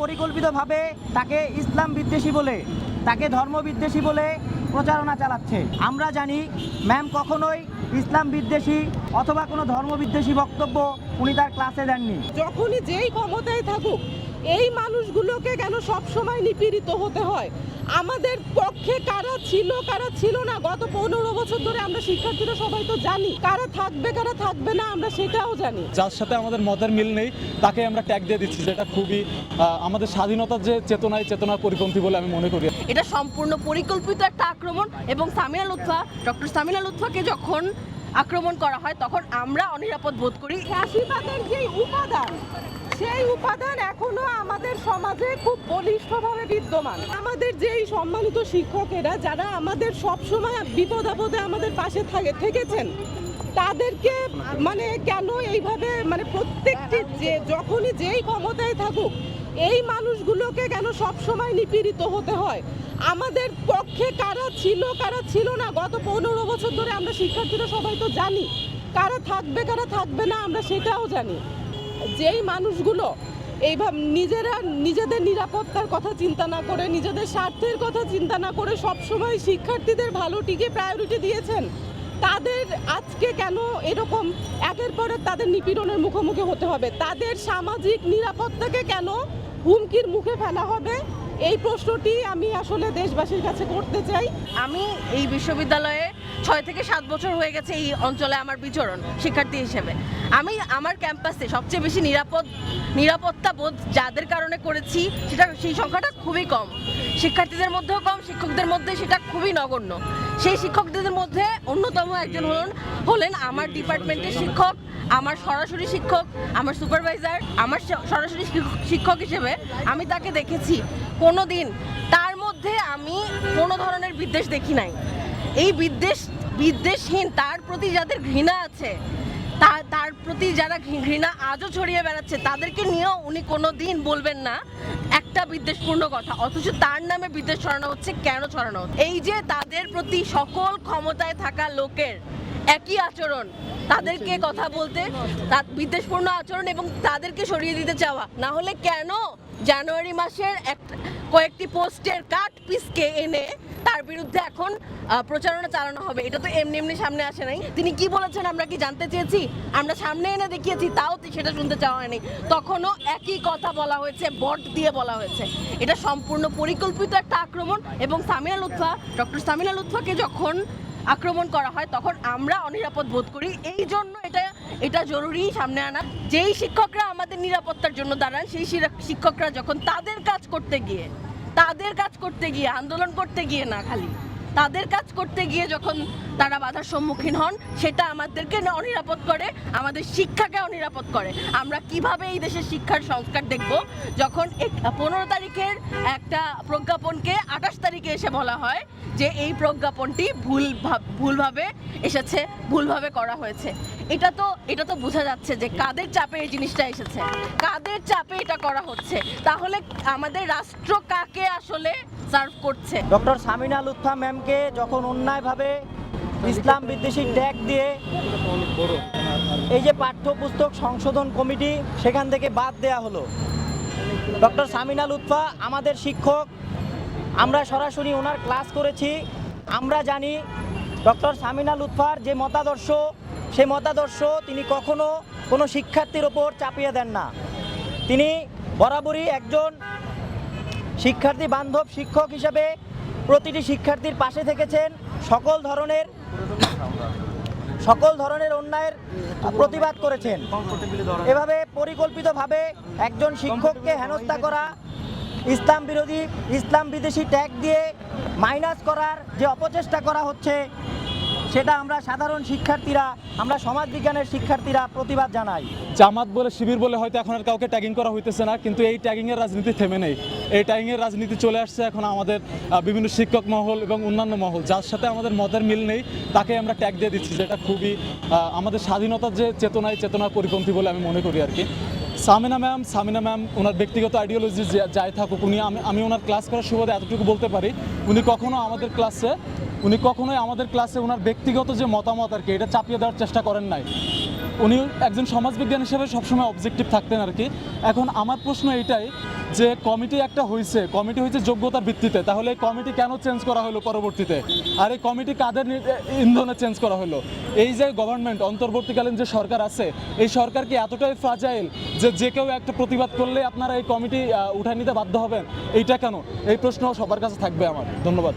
পরিকল্পিতভাবে তাকে ইসলাম বিদ্বেষী বলে, তাকে ধর্ম বিদ্বেষী বলে প্রচারণা চালাচ্ছে। আমরা জানি, ম্যাম কখনোই ইসলাম বিদ্বেষী অথবা কোনো ধর্ম বিদ্বেষী বক্তব্য উনি তার ক্লাসে দেননি। যখনই যেই ক্ষমতায় থাকুক এই মানুষগুলোকে কেন সব সময় নিপীড়িত হতে হয়? আমাদের পক্ষে কারা ছিল কারা ছিল না গত পনেরো বছর ধরে আমরা শিক্ষার্থীরা সবাই তো জানি। কারা থাকবে কারা থাকবে না আমরা সেটাও জানি। যার সাথে আমাদের মতের মিল নেই তাকে আমরা ট্যাগ দিয়ে দিচ্ছি যেটা খুবই আমাদের স্বাধীনতার যে চেতনায় চেতনার পরিপন্থী বলে আমি মনে করি। এটা সম্পূর্ণ পরিকল্পিত একটা আক্রমণ এবং সামিনা লুৎফা ডক্টর সামিনা লুৎফাকে যখন আক্রমণ করা হয় তখন আমরা অনিরাপদ বোধ করি। ফ্যাসিবাদের যে উপাদান সেই উপাদান এখনও আমাদের সমাজে খুব বলিষ্ঠভাবে বিদ্যমান। আমাদের যেই সম্মানিত শিক্ষকেরা, যারা আমাদের সব সময় বিপদ আপদে আমাদের পাশে থাকে, থেকেছেন, তাদেরকে মানে কেন এইভাবে মানে প্রত্যেকটি যে যখনই যেই ক্ষমতায় থাকুক, এই মানুষগুলোকে কেন সব সময় নিপীড়িত হতে হয়? আমাদের পক্ষে কারা ছিল কারা ছিল না, গত পনেরো বছর ধরে আমরা শিক্ষার্থীরা সবাই তো জানি। কারা থাকবে কারা থাকবে না, আমরা সেটাও জানি। যেই মানুষগুলো এইভাবে নিজেরা নিজেদের নিরাপত্তার কথা চিন্তা না করে, নিজেদের স্বার্থের কথা চিন্তা না করে সবসময় শিক্ষার্থীদের ভালোটিকে প্রায়োরিটি দিয়েছেন, তাদের আজকে কেন এরকম একের পর তাদের নিপীড়নের মুখোমুখি হতে হবে? তাদের সামাজিক নিরাপত্তাকে কেন হুমকির মুখে ফেলা হবে? এই প্রশ্নটি আমি আসলে দেশবাসীর কাছে করতে চাই। আমি এই বিশ্ববিদ্যালয়ে ছয় থেকে সাত বছর হয়ে গেছে এই অঞ্চলে আমার বিচরণ শিক্ষার্থী হিসেবে। আমি আমার ক্যাম্পাসে সবচেয়ে বেশি নিরাপদ, নিরাপত্তা বোধ যাদের কারণে করেছি, সেটা সেই সংখ্যাটা খুবই কম। শিক্ষার্থীদের মধ্যেও কম, শিক্ষকদের মধ্যে সেটা খুবই নগণ্য। সেই শিক্ষকদের মধ্যে অন্যতম একজন হলেন হলেন আমার ডিপার্টমেন্টের শিক্ষক, আমার সরাসরি শিক্ষক, আমার সুপারভাইজার, আমার সরাসরি শিক্ষক- হিসেবে আমি তাকে দেখেছি। কোনো দিন তার মধ্যে আমি কোনো ধরনের বিদ্বেষ দেখি নাই। এই বিদ্বেষ, বিদ্বেষহীন, তার প্রতি যাদের ঘৃণা আছে তার তার প্রতি যারা ঘৃণা আজও ছড়িয়ে বেড়াচ্ছে, তাদেরকে নিয়েও উনি কোনো দিন বলবেন না। একটা বিদ্বেষপূর্ণ কথা, অথচ তার নামে বিদ্বেষ ছড়ানো হচ্ছে, কেন ছড়ানো এই যে তাদের প্রতি সকল ক্ষমতায় থাকা লোকের একই আচরণ, তাদেরকে কথা বলতে বিদ্বেষপূর্ণ আচরণ এবং তাদেরকে সরিয়ে দিতে চাওয়া। না হলে কেন জানুয়ারি মাসের এক, কয়েকটি পোস্টের কাট পিসকে এনে তার বিরুদ্ধে এখন প্রচারণা চালানো হবে? এটা তো এমনি এমনি সামনে আসে নাই। তিনি কি বলেছেন আমরা কি জানতে চেয়েছি? আমরা সামনে এনে দেখিয়েছি, তাও সেটা শুনতে চাওয়া হয়নি। তখনও একই কথা বলা হয়েছে, বট দিয়ে বলা হয়েছে। এটা সম্পূর্ণ পরিকল্পিত একটা আক্রমণ এবং সামিনা লুৎফা, ডক্টর সামিনা লুৎফাকে যখন আক্রমণ করা হয়, তখন আমরা অনিরাপদ বোধ করি। এই জন্য এটা এটা জরুরি সামনে আনা। যেই শিক্ষকরা আমাদের নিরাপত্তার জন্য দাঁড়ান, সেই শিক্ষকরা যখন তাদের কাজ করতে গিয়ে, তাদের কাজ করতে গিয়ে, আন্দোলন করতে গিয়ে না খালি তাদের কাজ করতে গিয়ে যখন তারা বাধার সম্মুখীন হন, সেটা আমাদেরকে অনিরাপদ করে, আমাদের শিক্ষাকে অনিরাপদ করে। আমরা কীভাবে এই দেশের শিক্ষার সংস্কার দেখব? যখন পনেরো তারিখের একটা প্রজ্ঞাপনকে আঠাশ তারিখে এসে বলা হয় যে এই প্রজ্ঞাপনটি ভুল ভাব- ভুলভাবে এসেছে, ভুলভাবে করা হয়েছে। এটা তো এটা তো বোঝা যাচ্ছে যে কাদের চাপে এই জিনিসটা এসেছে। কাদের চাপে এটা করা হচ্ছে? তাহলে আমাদের রাষ্ট্র কাকে আসলে সার্ভ করছে। ডক্টর সামিনা লুৎফা ম্যামকে যখন অন্যায়ভাবে ইসলাম বিদ্বেষী ট্যাগ দিয়ে এই যে পাঠ্যপুস্তক সংশোধন কমিটি, সেখান থেকে বাদ দেয়া হলো। ডক্টর সামিনা লুৎফা, আমাদের শিক্ষক, আমরা সরাসরি ওনার ক্লাস করেছি। আমরা জানি ডক্টর সামিনা লুৎফার যে মতাদর্শ, সে মতাদর্শ তিনি কখনো কোনো শিক্ষার্থীর ওপর চাপিয়ে দেন না। তিনি বরাবরই একজন শিক্ষার্থী বান্ধব শিক্ষক হিসাবে প্রতিটি শিক্ষার্থীর পাশে থেকেছেন সকল ধরনের সকল ধরনের অন্যায়ের প্রতিবাদ করেছেন। এভাবে পরিকল্পিতভাবে একজন শিক্ষককে হেনস্থা করা, ইসলাম বিরোধী, ইসলাম বিদেশি ট্যাগ দিয়ে মাইনাস করার যে অপচেষ্টা করা হচ্ছে সেটা আমরা সাধারণ শিক্ষার্থীরা, আমরা সমাজবিজ্ঞানের শিক্ষার্থীরা প্রতিবাদ জানাই। জামাত বলে শিবির বলে হয়তো এখন আর কাউকে ট্যাগিং করা হইতেছে না, কিন্তু এই ট্যাগিংয়ের রাজনীতি থেমে নেই। এই ট্যাগিংয়ের রাজনীতি চলে আসছে এখন আমাদের বিভিন্ন শিক্ষক মহল এবং অন্যান্য মহল, যার সাথে আমাদের মতের মিল নেই, তাকে আমরা ট্যাগ দিয়ে দিচ্ছি, যেটা খুবই আমাদের স্বাধীনতার যে চেতনায় চেতনার পরিপন্থী বলে আমি মনে করি আর কি। সামিনা ম্যাম সামিনা ম্যাম, ওনার ব্যক্তিগত আইডিওলজি যাই থাকুক, উনি আমি আমি ওনার ক্লাস করার সুবাদে এতটুকু বলতে পারি, উনি কখনো আমাদের ক্লাসে উনি কখনোই আমাদের ক্লাসে ওনার ব্যক্তিগত যে মতামত আর কি, এটা চাপিয়ে দেওয়ার চেষ্টা করেন নাই। উনি একজন সমাজবিজ্ঞান হিসেবে সবসময় অবজেক্টিভ থাকতেন আর কি। এখন আমার প্রশ্ন এইটাই যে কমিটি একটা হয়েছে কমিটি হয়েছে যোগ্যতার ভিত্তিতে, তাহলে এই কমিটি কেন চেঞ্জ করা হলো পরবর্তীতে? আর এই কমিটি কাদের ইন্ধনে চেঞ্জ করা হলো? এই যে গভর্নমেন্ট অন্তর্বর্তীকালীন যে সরকার আছে, এই সরকার কি এতটাই ফ্রাজাইল যে যে কেউ একটা প্রতিবাদ করলে আপনারা এই কমিটি উঠায় নিতে বাধ্য হবেন? এইটা কেন? এই প্রশ্ন সবার কাছে থাকবে আমার। ধন্যবাদ।